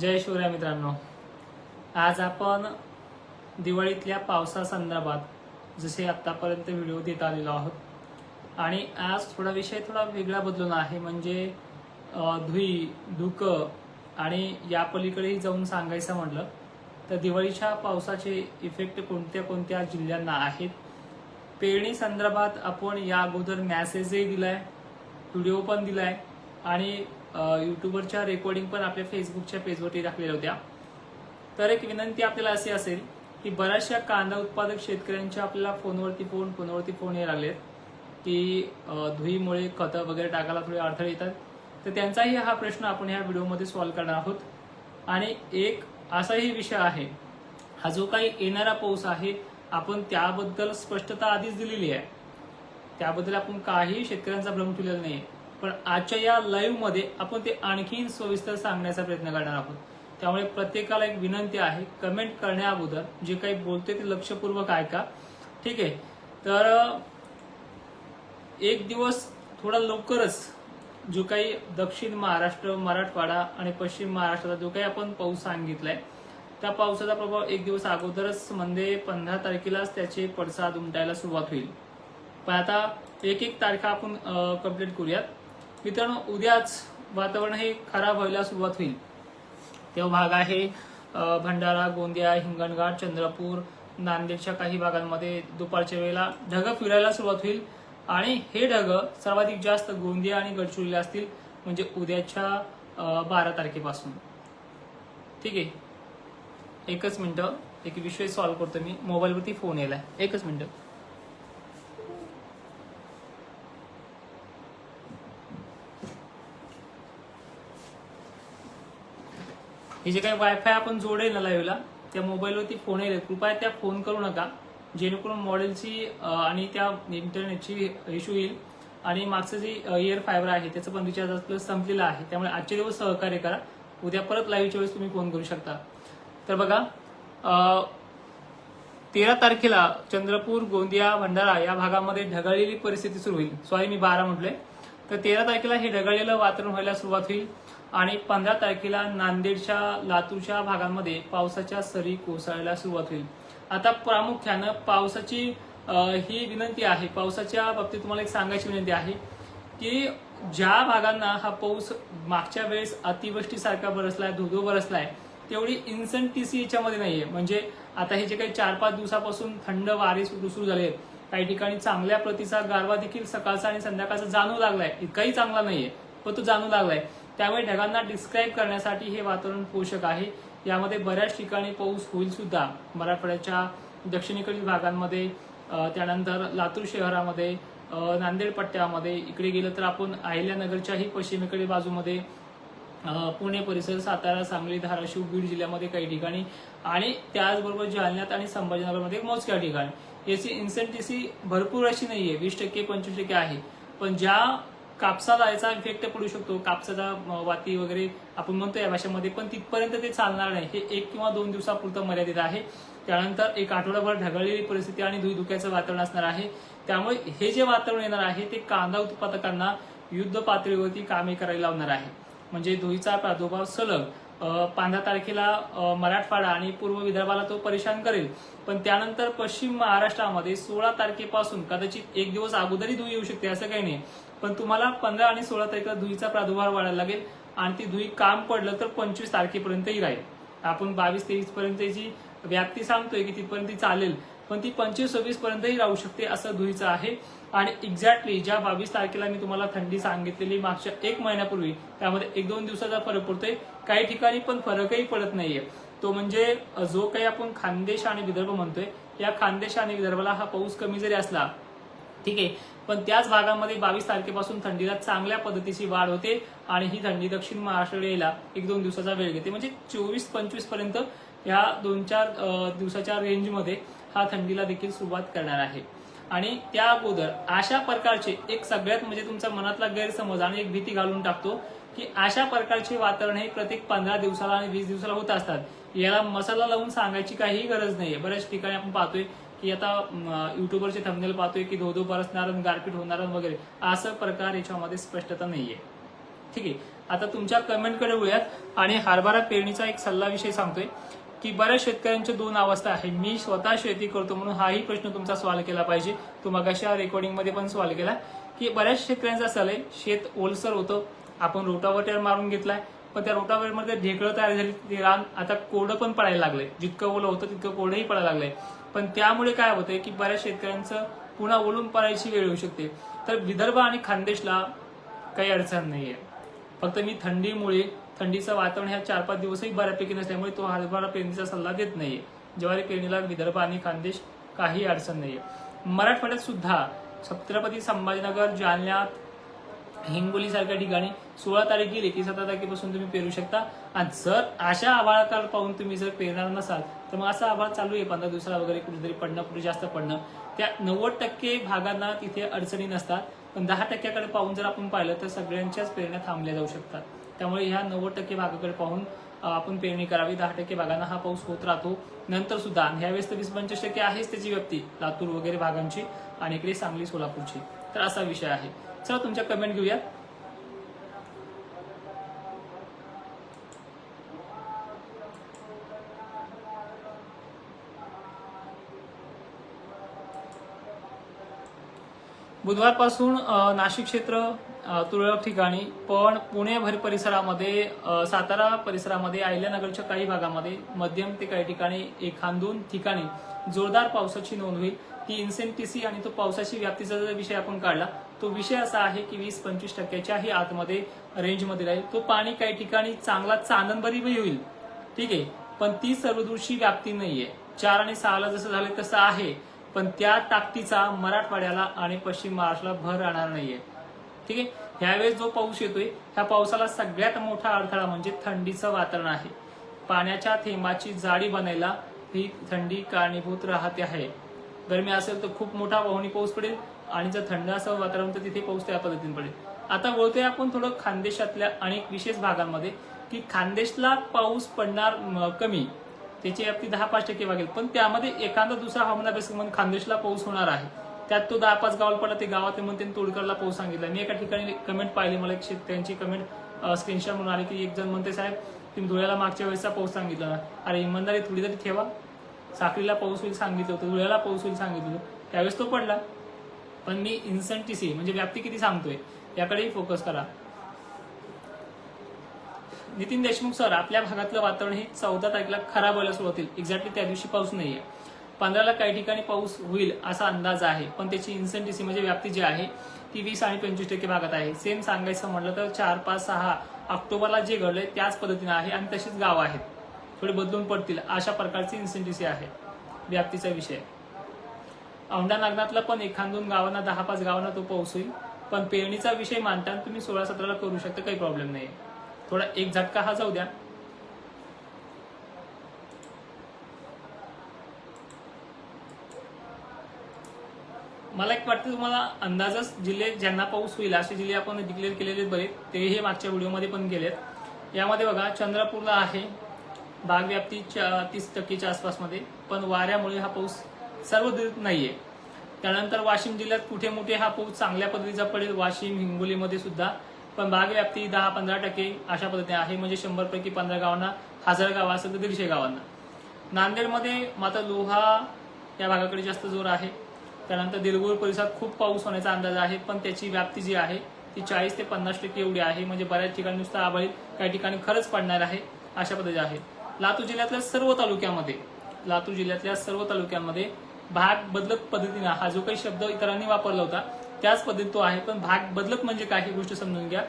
जय शिवराय मित्रांनो. आज आपण दिवाळीतल्या पावसासंदर्भात जसे आत्तापर्यंत व्हिडिओ देत आलेलो आहोत. आणि आज थोडा विषय थोडा वेगळा बदलून आहे. म्हणजे धुई धुकं आणि या पलीकडेही जाऊन सांगायचं म्हटलं तर दिवाळीच्या पावसाचे इफेक्ट कोणत्या कोणत्या जिल्ह्यांना आहेत? पेरणी संदर्भात आपण या अगोदर मॅसेजही दिलाय व्हिडिओ पण दिलाय आणि युट्यूबवरच्या रेकॉर्डिंग पण आपल्या फेसबुकच्या पेजवरती टाकलेल्या होत्या. तर एक विनंती आपल्याला अशी असेल की बऱ्याचशा कांदा उत्पादक शेतकऱ्यांच्या आपल्याला फोनवरती फोन फोनवरती फोन यायला लागलेत. की धुईमुळे खतं वगैरे टाकायला थोडे अडथळे येतात. तर त्यांचाही हा प्रश्न आपण ह्या व्हिडिओमध्ये सॉल्व्ह करणार आहोत. आणि एक असाही विषय आहे हा जो काही येणारा पाऊस आहे आपण त्याबद्दल स्पष्टता आधीच दिलेली आहे. त्याबद्दल आपण काही शेतकऱ्यांचा भ्रम ठेवलेला नाही पण आजच्या या लाईव्हमध्ये आपण ते आणखी सविस्तर सांगण्याचा प्रयत्न करणार आहोत. त्यामुळे प्रत्येकाला एक विनंती आहे कमेंट करण्या अगोदर जे काही बोलते ते लक्षपूर्वक ऐका. ठीक आहे? तर एक दिवस थोडा लवकरच जो काही दक्षिण महाराष्ट्र मराठवाडा आणि पश्चिम महाराष्ट्राचा जो काही आपण पाऊस सांगितलाय त्या पावसाचा प्रभाव एक दिवस अगोदरच म्हणजे पंधरा तारखेलाच त्याचे पडसाद उमटायला सुरुवात होईल. पण आता एक एक तारखा आपण कंप्लीट करूयात. मित्रांनो उद्याच वातावरण हे खराब व्हायला सुरुवात होईल. तो भाग आहे भंडारा गोंदिया हिंगणघाट चंद्रपूर नांदेडच्या काही भागांमध्ये दुपारच्या वेळेला ढग फिरायला सुरुवात होईल. आणि हे ढग सर्वाधिक जास्त गोंदिया आणि गडचिरोलीला असतील म्हणजे उद्याच्या बारा तारखेपासून. ठीक आहे? एकच मिनटं. एक विषय सॉल्व्ह करतो मी. मोबाईलवरती फोन यायला एकच मिनटं. हे जे काही वायफाय आपण जोडेल ना लाईव्हला त्या मोबाईलवरती फोन येईल कृपया त्या फोन करू नका जेणेकरून मॉडेलची आणि त्या इंटरनेटची इश्यू येईल. आणि मागचं जे इयर फायबर आहे त्याचं पण रिचार्ज प्लस संपलेलं आहे. त्यामुळे आजचे दिवस सहकार्य करा. उद्या परत लाईव्हच्या वेळेस तुम्ही फोन करू शकता. तर बघा अं, तेरा तारखेला चंद्रपूर गोंदिया भंडारा या भागामध्ये ढगाळलेली परिस्थिती सुरू होईल. सॉरी मी बारा म्हटलंय. तर तेरा तारखेला हे ढगाळलेलं वातावरण व्हायला सुरुवात होईल आणि पंधरा तारखेला नांदेडच्या लातूरच्या भागांमध्ये पावसाच्या सरी कोसळायला सुरुवात होईल. आता प्रामुख्यानं पावसाची ही विनंती आहे पावसाच्या बाबतीत तुम्हाला एक सांगायची विनंती आहे की ज्या भागांना हा पाऊस मागच्या वेळेस अतिवृष्टीसारखा बरसलाय धोधो बरसलाय तेवढी इन्संटीसी याच्यामध्ये नाहीये. म्हणजे आता हे जे काही चार पाच दिवसापासून थंड वारे सुरू सुरू झाले आहेत, काही ठिकाणी चांगल्या प्रतीचा गारवा देखील सकाळचा आणि संध्याकाळचा जाणू लागलाय. इतकाही चांगला नाहीये पण तो जाणू लागलाय. त्यामुळे ढगांना डिस्क्राईब करण्यासाठी हे वातावरण पोषक आहे. यामध्ये बऱ्याच ठिकाणी पाऊस होईल सुद्धा. मराठवाड्याच्या दक्षिणेकडील भागांमध्ये त्यानंतर लातूर शहरामध्ये नांदेड पट्ट्यामध्ये इकडे गेलं तर आपण अहिल्यानगरच्याही पश्चिमेकडील बाजूमध्ये पुणे परिसर सातारा सांगली धाराशिव बीड जिल्ह्यामध्ये काही ठिकाणी आणि त्याचबरोबर जालन्यात आणि संभाजीनगरमध्ये मोजक्या ठिकाणी. याची इन्सेंटिसी भरपूर अशी नाहीये. वीस टक्के पंचवीस टक्के आहे. पण ज्या कापसाला याचा इफेक्ट पडू शकतो कापसाचा वाती वगैरे आपण म्हणतो या भाषेमध्ये पण तिथपर्यंत ते चालणार नाही. हे एक किंवा दोन दिवसापुरतं मर्यादित आहे. त्यानंतर एक आठवडाभर ढगाळलेली परिस्थिती आणि धुईधुक्याचं वातावरण असणार आहे. त्यामुळे हे जे वातावरण येणार आहे ते कांदा उत्पादकांना युद्ध पातळीवरती कामे करायला लावणार आहे. म्हणजे धुईचा प्रादुर्भाव सलग पंधरा तारखेला मराठवाडा आणि पूर्व विदर्भाला तो परेशान करेल. पण त्यानंतर पश्चिम महाराष्ट्रामध्ये सोळा तारखेपासून कदाचित एक दिवस अगोदरही धुई येऊ शकते असं काही नाही. पण तुम्हाला पंधरा आणि सोळा तारखेला धुईचा प्रादुर्भाव वाढायला लागेल आणि ती धुई काम पडलं तर पंचवीस तारखेपर्यंतही राहील. आपण बावीस तेवीस पर्यंतची व्याप्ती सांगतोय की तिथपर्यंत ती चालेल. पण ती पंचवीस सव्वीस पर्यंतही राहू शकते असं धुईचं आहे. आणि एक्झॅक्टली ज्या बावीस तारखेला मी तुम्हाला थंडी सांगितलेली मागच्या एक महिन्यापूर्वी त्यामध्ये एक दोन दिवसाचा फरक पडतोय. काही ठिकाणी पण फरकही पडत नाहीये. तो म्हणजे जो काही आपण खानदेश आणि विदर्भ म्हणतोय या खानदेश आणि विदर्भाला हा पाऊस कमी जरी असला ठीक आहे पण त्याच भागामध्ये बावीस तारखेपासून थंडीला चांगल्या पद्धतीची वाढ होते आणि ही थंडी दक्षिण महाराष्ट्र यायला एक दोन दिवसाचा वेळ घेते. म्हणजे चोवीस पंचवीसपर्यंत या दोन चार दिवसाच्या रेंजमध्ये हा थंडीला देखील सुरुवात करणार आहे. आणि त्या अगोदर अशा प्रकारचे एक सगळ्यात म्हणजे तुमच्या मनातला गैरसमज आणि एक भीती घालून टाकतो की अशा प्रकारचे वातावरण हे प्रत्येक पंधरा दिवसाला आणि वीस दिवसाला होत असतात. याला मसाला लावून सांगायची काहीही गरज नाहीये. बऱ्याच ठिकाणी आपण पाहतोय की आता युट्यूबरचे थंबनेल पाहतोय की धोधो बरसणार गारपीट होणार वगैरे. असं प्रकार याच्यामध्ये स्पष्टता नाहीये. ठीक आहे. आता तुमच्या कमेंटकडे वळूयात. आणि हरभरा पेरणीचा एक सल्ला विषय सांगतोय. की बऱ्याच शेतकऱ्यांच्या दोन अवस्था आहे मी स्वतः शेती करतो म्हणून हाही प्रश्न तुमचा सवाल केला पाहिजे. तो मगाशा रेकॉर्डिंगमध्ये पण सवाल केला की बऱ्याच शेतकऱ्यांचा असं आहे शेत ओलसर होतं. आपण रोटावटर मारून घेतलाय पण त्या रोटावेटरमध्ये ढेकळं तयार झाली ते रान आता कोडं पण पडायला लागलंय. जितकं ओलं होतं तितकं कोडंही पडायला लागलंय. पण त्यामुळे काय होतंय की बऱ्याच शेतकऱ्यांचं पुन्हा ओलून पडायची वेळ येऊ शकते. तर विदर्भ आणि खानदेशला काही अडचण नाहीये. फक्त मी थंडीमुळे थंडीचं वातावरण ह्या चार पाच दिवसही बऱ्यापैकी नसल्यामुळे तो हरभरा पेरणीचा सल्ला देत नाहीये. ज्वारी पेरणीला विदर्भ आणि खानदेश काही अडचण नाहीये. मराठवाड्यात सुद्धा छत्रपती संभाजीनगर जालन्यात हिंगोली सारख्या ठिकाणी सोळा तारीख गेली की सतरा तारखेपासून तुम्ही पेरू शकता. आणि जर अशा आभाळाकाल पाहून तुम्ही जर पेरणार नसाल तर मग असा आभाळ चालू आहे. पंधरा दिवसाला वगैरे कुठेतरी पडणं कुठे जास्त पडणं. त्या नव्वद टक्के भागांना तिथे अडचणी नसतात. पण दहा टक्क्याकडे पाहून जर आपण पाहिलं तर सगळ्यांच्याच पेरण्या थांबल्या जाऊ शकतात. त्यामुळे ह्या नव्वद टक्के भागाकडे पाहून आपण पेरणी करावी. दहा टक्के भागांना हा पाऊस होत राहतो. नंतर सुद्धा ह्यावेळेस तर वीस पंचवीस टक्के आहेच त्याची व्यक्ती लातूर वगैरे भागांची आणि इकडे सांगली सोलापूरची. तर असा विषय आहे. चला तुमच्या कमेंट घेऊयात. बुधवारपासून नाशिक क्षेत्र तुरळक ठिकाणी पण पुणे भर परिसरामध्ये सातारा परिसरामध्ये अहिल्यानगरच्या काही भागामध्ये मध्यम ते काही ठिकाणी एखाद दोन ठिकाणी जोरदार पावसाची नोंद होईल. ती इन्सेंटिसी आणि तो पावसाची व्याप्तीचा जर विषय आपण काढला तो विषय असा आहे की वीस पंचवीस टक्क्याच्याही आतमध्ये रेंजमध्ये राहील. तो पाणी काही ठिकाणी चांगला चांदणबरीही होईल. ठीक आहे? पण ती सर्वदृशी व्याप्ती नाहीये. चार आणि सहाला जसं झालं तसं आहे. पण त्या ताकदीचा मराठवाड्याला आणि पश्चिम महाराष्ट्राला भर राहणार नाहीये. ठीक आहे? ह्यावेळेस जो पाऊस येतोय ह्या पावसाला सगळ्यात मोठा अडथळा म्हणजे थंडीचं वातावरण आहे. पाण्याच्या थेंबाची जाडी बनायला ही थंडी कारणीभूत राहते आहे. गरमी असेल तर खूप मोठा वाहनी पाऊस पडेल आणि जर थंड असं वातावरण तर तिथे पाऊस त्या पद्धतीने पडेल. आता बोलतोय आपण थोडं खानदेशातल्या अनेक विशेष भागांमध्ये की खानदेशला पाऊस पडणार कमी. त्याची व्याप्ती दहा पाच टक्के वागेल पण त्यामध्ये एखादा दुसरा हवामान अभ्यास म्हणून खानदेशला पाऊस होणार आहे. त्यात तो दहा पाच गावाला पडला ते गावात म्हणते तोडकरला पाऊस सांगितला. मी एका ठिकाणी कमेंट पाहिली मला एक शेतकऱ्यांची कमेंट स्क्रीनशॉट म्हणून आली की एक जण म्हणते साहेब तुम्ही धुळ्याला मागच्या वेळेसचा पाऊस सांगितला. ना अरे इमानदारी थोडी तरी ठेवा. साखरीला पाऊस होईल सांगितलं होतं धुळ्याला पाऊस होईल सांगितलं होतं. त्यावेळेस तो पडला. पण मी इन्सेंटिसी म्हणजे व्याप्ती किती सांगतोय याकडेही फोकस करा. नितीन देशमुख सर आपल्या भागातलं वातावरण हे चौदा तारखेला खराब व्हायला सुरुवात होईल. एक्झॅक्टली त्या दिवशी पाऊस नाहीये. पंधराला काही ठिकाणी पाऊस होईल असा अंदाज आहे पण त्याची इन्सेंटिसी म्हणजे व्याप्ती जी आहे ती वीस आणि पंचवीस टक्के भागात आहे. सेम सांगायचं म्हटलं तर चार पाच सहा ऑक्टोबरला जे घडलंय त्याच पद्धतीनं आहे आणि तशीच गावं आहेत. थोडे बदलून पडतील अशा प्रकारची इन्सेंटिसी आहे व्याप्तीचा विषय. औंढा नागनाथला पण एखाद दोन गावांना दहा पाच गावांना तो पाऊस होईल. पण पेरणीचा विषय मानताना तुम्ही सोळा सतराला करू शकता काही प्रॉब्लेम नाही थोडा एक झटका हा जाऊ द्या. मला एक वाटतं तुम्हाला अंदाजच जिल्हे ज्यांना पाऊस होईल असे जिल्हे आपण डिक्लेअर केलेले बरे ते हे मागच्या व्हिडिओमध्ये पण गेलेत. यामध्ये बघा चंद्रपूरला आहे. भाग व्याप्ती तीस टक्केच्या आसपासमध्ये पण वाऱ्यामुळे हा पाऊस सर्व नाही नाहीये. त्यानंतर वाशिम जिल्ह्यात कुठे मोठे हा पाऊस चांगल्या पद्धतीचा पडेल? वाशिम हिंगोलीमध्ये सुद्धा. पण भाग व्याप्ती दहा पंधरा टक्के अशा पद्धतीने आहे. म्हणजे शंभर पैकी पंधरा गावांना हजार गावं असेल तर दीडशे गावांना. नांदेडमध्ये मात्र लोहा या भागाकडे जास्त जोर आहे. त्यानंतर दिलगूर परिसरात खूप पाऊस होण्याचा अंदाज आहे पण त्याची व्याप्ती जी आहे ती चाळीस ते पन्नास टक्के एवढी आहे. म्हणजे बऱ्याच ठिकाणी नुसतं आभाळी काही ठिकाणी खरंच पडणार आहे अशा पद्धती आहे. लातूर जिल्ह्यातल्या सर्व तालुक्यामध्ये लातूर जिल्ह्यातल्या सर्व तालुक्यांमध्ये भाग बदलत पद्धतीनं हा जो काही शब्द इतरांनी वापरला होता त्याच पद्धतीत तो आहे. पण भाग बदलत म्हणजे काय ही गोष्ट समजून घ्या.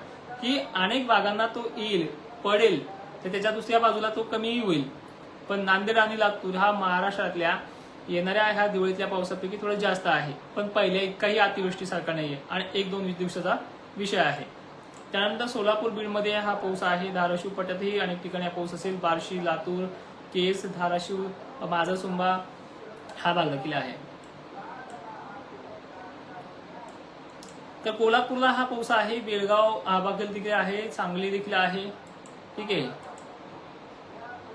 की अनेक भागांना तो येईल पडेल तर त्याच्या दुसऱ्या बाजूला तो कमीही होईल. पण नांदेड आणि लातूर हा महाराष्ट्रातल्या येणाऱ्या ह्या दिवाळीतल्या पावसापैकी थोडं जास्त आहे. पण पहिल्या इतकाही अतिवृष्टीसारखा नाहीये आणि एक दोन दिवसाचा विषय आहे. त्यानंतर सोलापूर बीडमध्ये हा पाऊस आहे. धाराशिव पट्ट्यातही अनेक ठिकाणी हा पाऊस असेल. बार्शी लातूर केस धाराशिव माझासुंबा हा भाग देखील आहे. तर कोल्हापूरला हा पाऊस आहे बेळगाव आबागल देखील आहे सांगली देखील आहे. ठीक आहे.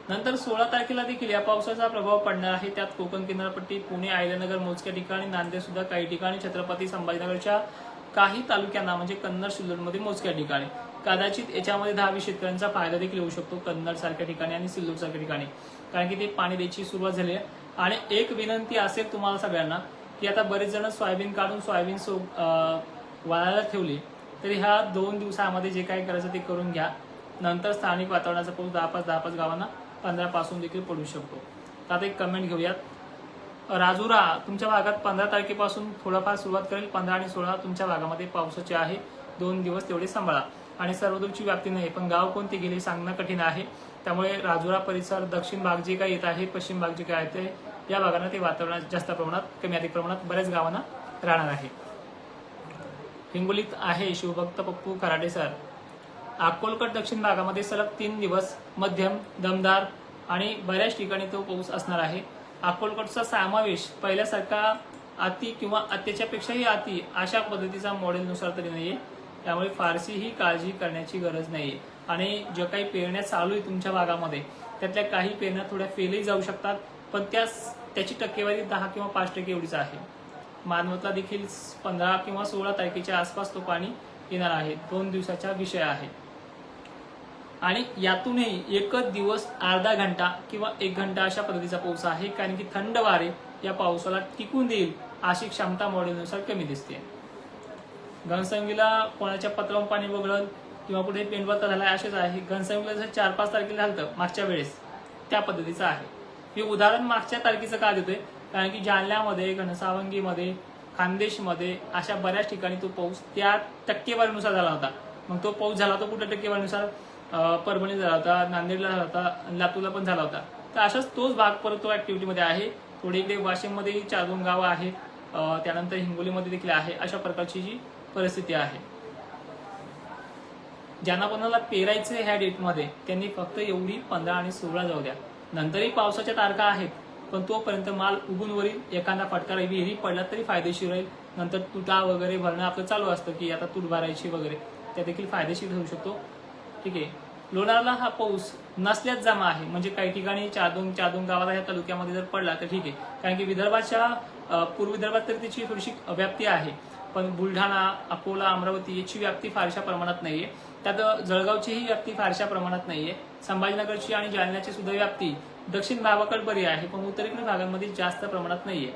नंतर सोळा तारखेला देखील या पावसाचा प्रभाव पडणार आहे. त्यात कोकण किनारपट्टी पुणे आयल्यानगर मोजक्या ठिकाणी नांदेड सुद्धा काही ठिकाणी छत्रपती संभाजीनगरच्या काही तालुक्यांना म्हणजे कन्नड सिल्लोडमध्ये मोजक्या ठिकाणी. कदाचित याच्यामध्ये दहावी शेतकऱ्यांचा फायदा देखील होऊ शकतो कन्नड सारख्या ठिकाणी आणि सिल्लोड सारख्या ठिकाणी. कारण की ते पाणी द्यायची सुरुवात झाली आहे. आणि एक विनंती असेल तुम्हाला सगळ्यांना की आता बरेच जण सोयाबीन काढून सोयाबीन सो अं, वाळायला ठेवली तरी ह्या दोन दिवसामध्ये जे काही करायचं ते करून घ्या. नंतर स्थानिक वातावरणाचा पाऊस दहा पाच दहा पाच गावांना पंधरा पासून देखील पडू शकतो. तर आता एक कमेंट घेऊयात. राजुरा तुमच्या भागात पंधरा तारखेपासून थोडाफार सुरुवात करेल पंधरा आणि सोळा तुमच्या भागामध्ये पावसाचे आहे. दोन दिवस तेवढे सांभाळा. आणि सर्वदूरची व्याप्ती नाही पण गाव कोणते गेले सांगणं कठीण आहे. त्यामुळे राजुरा परिसर दक्षिण भाग जे काही येत आहे पश्चिम भाग जे काय आहे ते या भागांना ते वातावरणात जास्त प्रमाणात कमी अधिक प्रमाणात बऱ्याच गावांना राहणार आहे. हिंगोलीत आहे शिवभक्त पप्पू कराडे सर. अक्कोलकट दक्षिण भागामध्ये सलग तीन दिवस मध्यम दमदार आणि बऱ्याच ठिकाणी तो पाऊस असणार आहे. अक्कलकोटचा समावेश पहिल्यासारखा अति किंवा अत्याच्यापेक्षाही अति अशा पद्धतीचा मॉडेलनुसार तरी नाहीये. त्यामुळे फारशीही काळजी करण्याची गरज नाहीये. आणि जे काही पेरण्या चालू आहे तुमच्या भागामध्ये त्यातल्या काही पेरण्या थोड्या फेलही जाऊ शकतात पण त्या त्याची टक्केवारी दहा किंवा पाच टक्के एवढीच आहे. मानवतला देखील पंधरा किंवा सोळा तारखेच्या आसपास तो पाणी येणार आहे. दोन दिवसाचा विषय आहे. आणि यातूनही एकच दिवस अर्धा घंटा किंवा एक घंटा अशा पद्धतीचा पाऊस आहे कारण की थंड वारे या पावसाला टिकून देईल अशी क्षमता मॉडेलनुसार कमी दिसते. घनसंगीला कोणाच्या पत्रावून पाणी वगळल किंवा कुठे पेंडवता झाला असेच आहे घनसंगीला जसं चार पाच तारखेला झालं मागच्या वेळेस त्या पद्धतीचं आहे. हे उदाहरण मागच्या तारखेचं का देतोय? कारण की जालन्यामध्ये घनसावंगीमध्ये खानदेशमध्ये अशा बऱ्याच ठिकाणी तो पाऊस त्या टक्केवारीनुसार झाला होता. मग तो पाऊस झाला तो कुठल्या टक्केवारीनुसार? परभणी परभणीत झाला होता नांदेडला झाला होता लातूरला पण झाला होता. तर असाच तोच भाग परत तो ऍक्टिव्हिटीमध्ये आहे. थोडी इकडे वाशिममध्ये चार दोन गावं आहेत. त्यानंतर हिंगोलीमध्ये देखील आहे. अशा प्रकारची जी परिस्थिती आहे. ज्यांना कोणाला पेरायचं ह्या डेटमध्ये त्यांनी फक्त एवढी पंधरा आणि सोळा जाऊ द्या. नंतरही पावसाच्या तारखा आहेत. पण तोपर्यंत माल उगून वरील एखादा फटका विहिरी पडला तरी फायदेशीर राहील. नंतर तुटा वगैरे भरणं आपलं चालू असतं की आता तूट भरायची वगैरे. त्या देखील फायदेशीर ठरू शकतो. ठीक आहे. लोणारला हा पाऊस नसल्याच जमा आहे. म्हणजे काही ठिकाणी चादोंग चादोंग गावाला ह्या तालुक्यामध्ये जर पडला तर ठीक आहे. कारण की विदर्भाच्या पूर्व विदर्भात तर त्याची थोडीशी व्याप्ती आहे. पण बुलढाणा अकोला अमरावती याची व्याप्ती फारशा प्रमाणात नाहीये. त्यात जळगावचीही व्याप्ती फारशा प्रमाणात नाहीये. संभाजीनगरची आणि जालन्याची सुद्धा व्याप्ती दक्षिण भागाकडे बरी आहे पण उत्तरेकडील भागांमध्ये जास्त प्रमाणात नाहीये.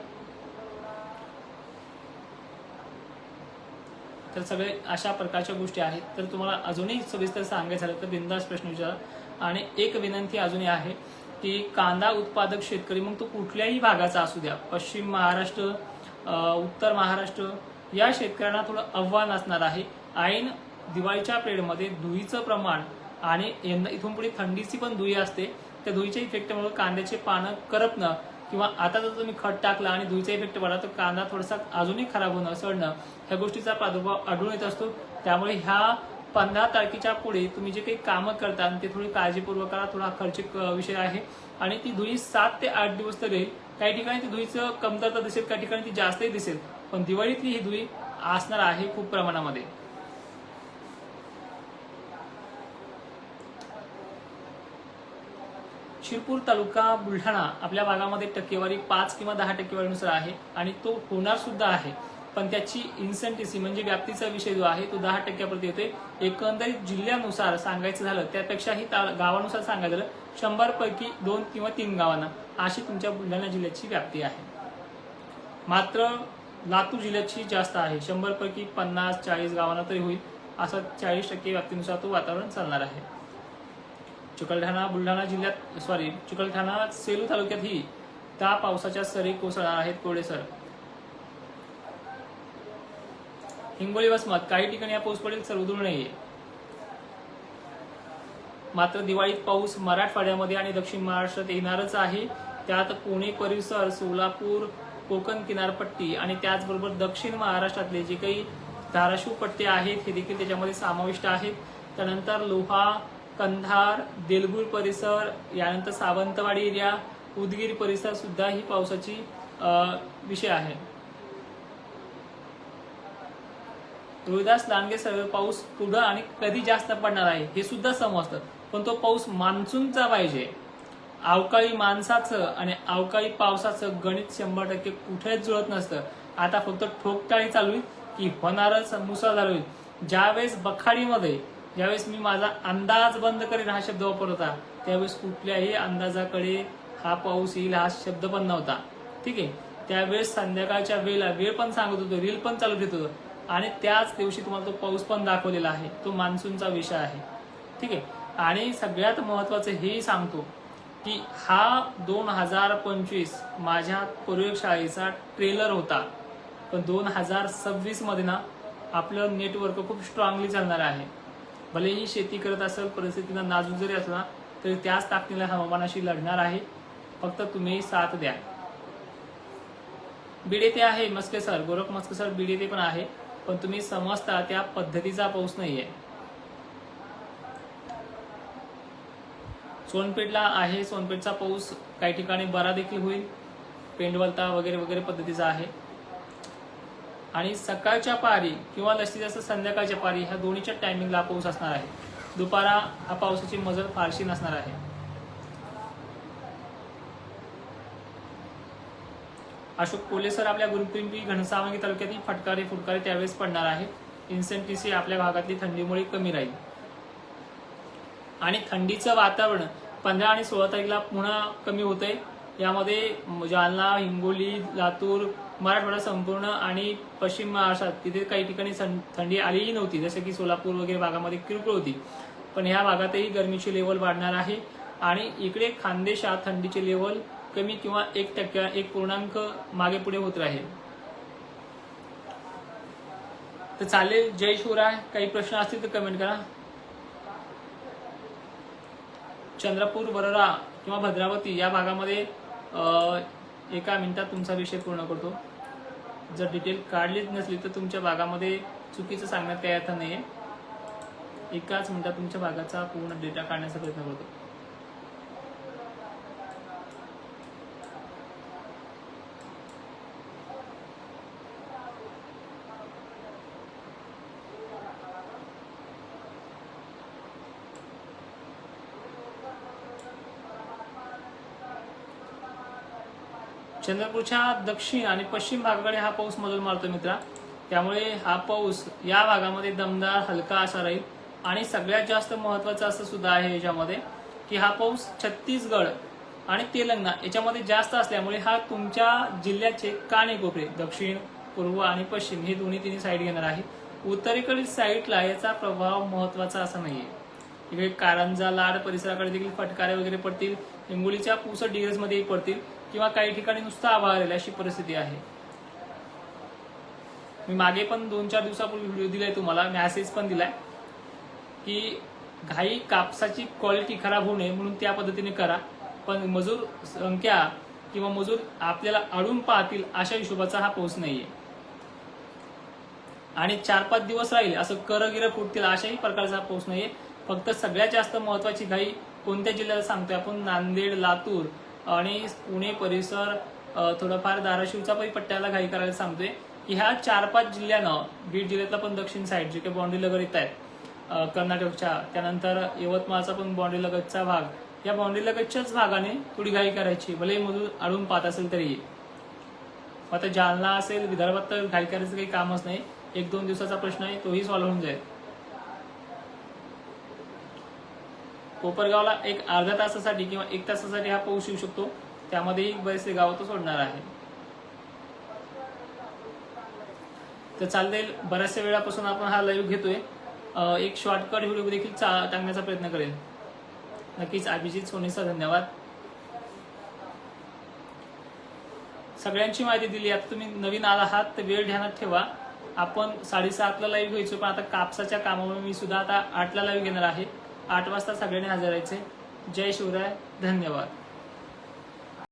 तर सगळे अशा प्रकारच्या गोष्टी आहेत. तर तुम्हाला अजूनही सविस्तर सांगायचं झालं तर बिंदास प्रश्न विचारा. आणि एक विनंती अजूनही आहे की कांदा उत्पादक शेतकरी मग तो कुठल्याही भागाचा असू द्या पश्चिम महाराष्ट्र उत्तर महाराष्ट्र या शेतकऱ्यांना थोडं आव्हान असणार आहे. ऐन दिवाळीच्या पिरियडमध्ये धुईचं प्रमाण आणि यंदा इथून पुढे थंडीची पण धुई असते. त्या धुईच्या इफेक्टमुळे कांद्याचे पानं करपणं किंवा आता जर तुम्ही खत टाकला आणि धुईचा इफेक्ट वाढला तर कांदा थोडासा अजूनही खराब होणं सडणं ह्या गोष्टीचा प्रादुर्भाव आढळून येत असतो. त्यामुळे ह्या पंधरा तारखेच्या पुढे तुम्ही जे काही कामं करता ते थोडी काळजीपूर्वक करा थोडा खर्चिक विषय आहे. आणि ती धुई सात ते आठ दिवस तर येईल काही ठिकाणी ती धुईचं कमतरता दिसेल काही ठिकाणी ती जास्तही दिसेल. पण दिवाळीतली ही धुई असणार आहे खूप प्रमाणामध्ये. शिरपूर तालुका बुलढाणा आपल्या भागामध्ये टक्केवारी पाच किंवा दहा टक्केवारीनुसार आहे आणि तो होणार सुद्धा आहे. पण त्याची इन्सेंटिसी म्हणजे व्याप्तीचा विषय जो आहे तो दहा टक्क्यापर्यंत येतोय. एकंदरीत जिल्ह्यानुसार सांगायचं झालं त्यापेक्षाही गावानुसार सांगायचं झालं शंभर पैकी दोन किंवा तीन गावांना अशी तुमच्या बुलढाणा जिल्ह्याची व्याप्ती आहे. मात्र लातूर जिल्ह्याची जास्त आहे. शंभर पैकी पन्नास चाळीस गावांना तरी होईल. असं चाळीस टक्के व्याप्तीनुसार तो वातावरण चालणार आहे. चिकलठाणा बुलढाणा जिल्ह्यात सॉरी चिकलठाणा सेलू तालुक्यातही त्या पावसाच्या सरी कोसळणार आहेत कोडेसर हिंगोली वसमत काही ठिकाणी या पाऊस पडेल सर्वदूर नाहीये मात्र दिवाळीत पाऊस मराठवाड्यामध्ये आणि दक्षिण महाराष्ट्रात येणारच आहे. त्यात पुणे परिसर सोलापूर कोकण किनारपट्टी आणि त्याचबरोबर दक्षिण महाराष्ट्रातले जे काही धाराशिव पट्टे आहेत हे देखील त्याच्यामध्ये समाविष्ट आहेत. त्यानंतर लोहा कंधार देलगूर परिसर यानंतर सावंतवाडी एरिया उदगीर परिसर सुद्धा ही पावसाची विषय आहे. रोहिदास लांडगे सर्व पाऊस पुढं आणि कधी जास्त पडणार आहे हे सुद्धा समजतं पण तो पाऊस मान्सूनचा पाहिजे. अवकाळी माणसाचं आणि अवकाळी पावसाचं गणित शंभर टक्के कुठेच जुळत नसतं. आता फक्त ठोकटाळी चालू की होणारच मुसळधार होईल. ज्यावेळेस बखाडीमध्ये ज्यावेळेस मी माझा अंदाज बंद करेन हा शब्द वापरत होता त्यावेळेस कुठल्याही अंदाजाकडे हा पाऊस येईल हा शब्द पण नव्हता. ठीक आहे? त्यावेळेस संध्याकाळच्या वेळेला वेळ पण सांगत होतो रील पण चालू घेत होतो. आणि त्याच दिवशी तुम्हाला तो पाऊस पण दाखवलेला आहे. तो मान्सूनचा विषय आहे. ठीक आहे? आणि सगळ्यात महत्वाचं हेही सांगतो की हा दोन हजार पंचवीस माझ्या प्रयोगशाळेचा ट्रेलर होता. पण दोन हजार सव्वीसमध्ये ना आपलं नेटवर्क खूप स्ट्रॉंगली चालणार आहे. भलेही शेती करत असेल परिस्थितीनं नाजूक जरी असला तरी त्याच ताकदीला हवामानाशी लढणार आहे. फक्त तुम्ही साथ द्या. बीड येथे आहे मस्के सर गोरख मस्के सर बीड येथे पण आहे. पण तुम्ही समजता त्या पद्धतीचा पाऊस नाहीये. सोनपेठला आहे सोनपेठचा पाऊस काही ठिकाणी बरा देखील होईल. पेंडवलता वगैरे वगैरे पद्धतीचा आहे. आणि सकाळच्या पारी किंवा जास्तीत जास्त संध्याकाळच्या पारी ह्या दोन्हीच्या टायमिंगला पाऊस असणार आहे. दुपारा हा पावसाची मजल फारशी नसणार आहे. अशोक कोले सर आपल्या गुरुपिंपी घनसावंगी तालुक्यातील फटकारे फुटकारे त्यावेळेस पडणार आहे. इन्सेंटीसी आपल्या भागातली थंडीमुळे कमी राहील. आणि थंडीचं वातावरण पंधरा आणि सोळा तारखेला पुन्हा कमी होतंय. यामध्ये जालना हिंगोली लातूर मराठवाडा संपूर्ण आणि पश्चिम महाराष्ट्रात तिथे काही ठिकाणी थंडी आलेली नव्हती. जसं की सोलापूर वगैरे भागामध्ये किरकोळ होती. पण ह्या भागातही गरमीची लेवल वाढणार आहे आणि इकडे खानदेशात थंडीचे लेवल कमी किंवा एक टक्क्या एक पूर्णांक मागे पुढे होत राहील. तर चालेल जय शिवराय. काही प्रश्न असतील तर कमेंट करा. चंद्रपूर वरळा किंवा भद्रावती या भागामध्ये एका मिनटात तुमचा विषय पूर्ण करतो. जर डिटेल काढलीच नसली तर तुमच्या भागामध्ये चुकीचं सांगण्यात काही अर्थ नाही आहे एकाच मिनटात तुमच्या भागाचा पूर्ण डेटा काढण्याचा प्रयत्न करतो. चंद्रपूरच्या दक्षिण आणि पश्चिम भागाकडे हा पाऊस मजल मारतो मित्रा. त्यामुळे हा पाऊस या भागामध्ये दमदार हलका असा राहील. आणि सगळ्यात जास्त महत्वाचं असं सुद्धा आहे याच्यामध्ये की हा पाऊस छत्तीसगड आणि तेलंगणा याच्यामध्ये जास्त असल्यामुळे हा तुमच्या जिल्ह्याचे कानेकोपरे दक्षिण पूर्व आणि पश्चिम हे दोन्ही तिन्ही साईड घेणार आहे. उत्तरेकडील साईडला याचा प्रभाव महत्त्वाचा असा नाहीये. इकडे कारंजा लाड परिसराकडे देखील फटकारे वगैरे पडतील. हिंगोलीच्या पुसट डिग्रजमध्ये पडतील. किंवा काही ठिकाणी नुसता आभाळ आलेला अशी परिस्थिती आहे. मी मागे पण दोन चार दिवसापूर्वी व्हिडिओ दिलाय तुम्हाला मॅसेज पण दिलाय की घाई कापसाची क्वालिटी खराब होऊ नये म्हणून त्या पद्धतीने करा. पण मजूर संख्या किंवा मजूर आपल्याला अडून पाहतील अशा हिशोबाचा हा पाऊस नाहीये. आणि चार पाच दिवस राहील असं करगिरं फुटतील अशाही प्रकारचा हा पाऊस नाहीये. फक्त सगळ्यात जास्त महत्वाची घाई कोणत्या जिल्ह्याला सांगतोय आपण? नांदेड लातूर आणि पुणे परिसर थोडाफार थोडंफार धाराशिवचा पण पट्ट्याला घाई करायला सांगतोय. की ह्या चार पाच जिल्ह्यानं बीड जिल्ह्यातला पण दक्षिण साईड जे काही बाउंड्री लगत येत आहेत कर्नाटकच्या त्यानंतर यवतमाळचा पण बाउंड्री लगतचा भाग. या बाउंड्री लगतच्याच भागाने थोडी घाई करायची. भले मधून अडून पाहत असेल तरी. आता जालना असेल विदर्भात तर घाई करायचं काही कामच नाही. एक दोन दिवसाचा प्रश्न आहे तोही सॉल्व्ह होऊन जाईल. कोपरगावला एक अर्ध्या तासासाठी किंवा एक तासासाठी हा पाऊस येऊ शकतो. त्यामध्येही बरेचसे गाव तो सोडणार आहे तर चालतील बऱ्याचशा वेळापासून आपण हा लाईव्ह घेतोय. एक शॉर्टकट व्हिडिओ देखील चा- टाकण्याचा प्रयत्न करेल. नक्कीच अभिजित सोनीचा धन्यवाद. सगळ्यांची माहिती दिली. आता तुम्ही नवीन आला आहात तर वेळ ध्यानात ठेवा. आपण साडेसातला लाईव्ह घ्यायचो पण आता कापसाच्या कामामुळे मी सुद्धा आता आठला लाईव्ह घेणार आहे. आठ वाजता सगळ्यांनी हजर राहायचे. जय शिवराय. धन्यवाद.